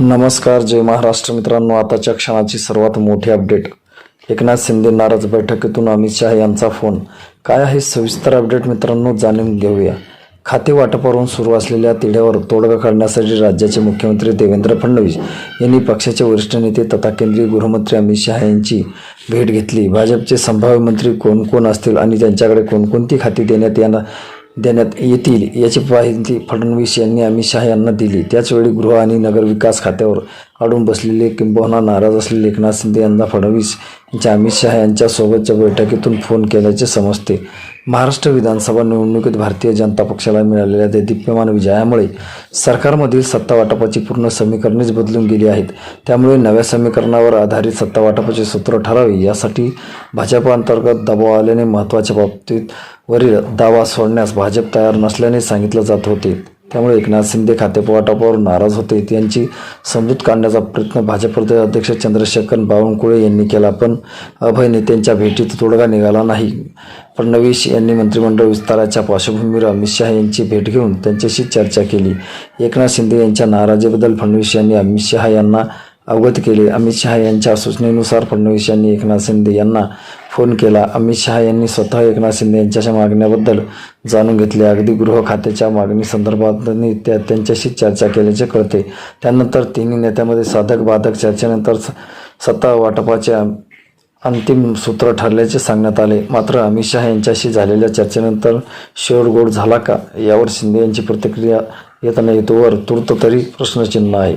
नमस्कार जय महाराष्ट्र मित्रांनो. आताच्या क्षणाची सर्वात मोठी अपडेट. एकनाथ शिंदे नाराज बैठकीतून अमित शहा यांचा फोन. काय आहे सविस्तर अपडेट मित्रांनो जाणून घेऊया. खाते वाटपावरून सुरू असलेल्या तिढ्यावर तोडगा काढण्यासाठी राज्याचे मुख्यमंत्री देवेंद्र फडणवीस यांनी पक्षाचे वरिष्ठ नेते तथा केंद्रीय गृहमंत्री अमित शहा यांची भेट घेतली. भाजपचे संभाव्य मंत्री कोण कोण असतील आणि त्यांच्याकडे कोणकोणती खाती देण्यात येणार देण्यात येतील याची माहिती फडणवीस यांनी अमित शहा यांना दिली. त्याचवेळी गृह आणि नगरविकास खात्यावर अडून बसलेले किंबहुना नाराज असलेले एकनाथ शिंदे यांना फडणवीस यांच्या अमित शहा यांच्यासोबतच्या बैठकीतून फोन केल्याचे समजते. महाराष्ट्र विधानसभा निवडणुकीत भारतीय जनता पक्षाला मिळालेल्या त्या दिप्यमान विजयामुळे सरकारमधील सत्ता वाटपाची पूर्ण समीकरणेच बदलून गेली आहेत. त्यामुळे नव्या समीकरणावर आधारित सत्ता वाटपाचे सूत्र ठरावे यासाठी भाजप अंतर्गत दबाव आल्याने महत्त्वाच्या बाबतीत वरील दावा सोडण्यास भाजप तयार नसल्याने सांगितलं जात होते. त्यामुळे एकनाथ शिंदे खातेवाटपावर नाराज होते. त्यांची समजूत काढण्याचा प्रयत्न भाजप प्रदेश अध्यक्ष चंद्रशेखर बावनकुळे यांनी केला पण अभय नेत्यांच्या भेटीत तोडगा निघाला नाही. फडणवीस यांनी मंत्रिमंडळ विस्ताराच्या पार्श्वभूमीवर अमित शहा यांची भेट घेऊन त्यांच्याशी चर्चा केली. एकनाथ शिंदे यांच्या नाराजीबद्दल फडणवीस यांनी अमित शहा यांना अवगत केले. अमित शहा यांच्या सूचनेनुसार फडणवीस यांनी एकनाथ शिंदे यांना फोन केला. अमित शहा यांनी स्वतः एकनाथ शिंदे यांच्या मागण्याबद्दल जाणून घेतले. अगदी गृह खात्याच्या मागणी संदर्भात त्या त्यांच्याशी चर्चा केल्याचे कळते. त्यानंतर तिन्ही नेत्यामध्ये साधक बाधक चर्चेनंतर स- सत्ता वाटपाच्या अंतिम सूत्र ठरल्याचे सांगण्यात आले. मात्र अमित शहा यांच्याशी झालेल्या चर्चेनंतर शेवट गोड झाला का? यावर शिंदे यांची प्रतिक्रिया येताना येतोवर तूर्त तरी प्रश्नचिन्ह आहे.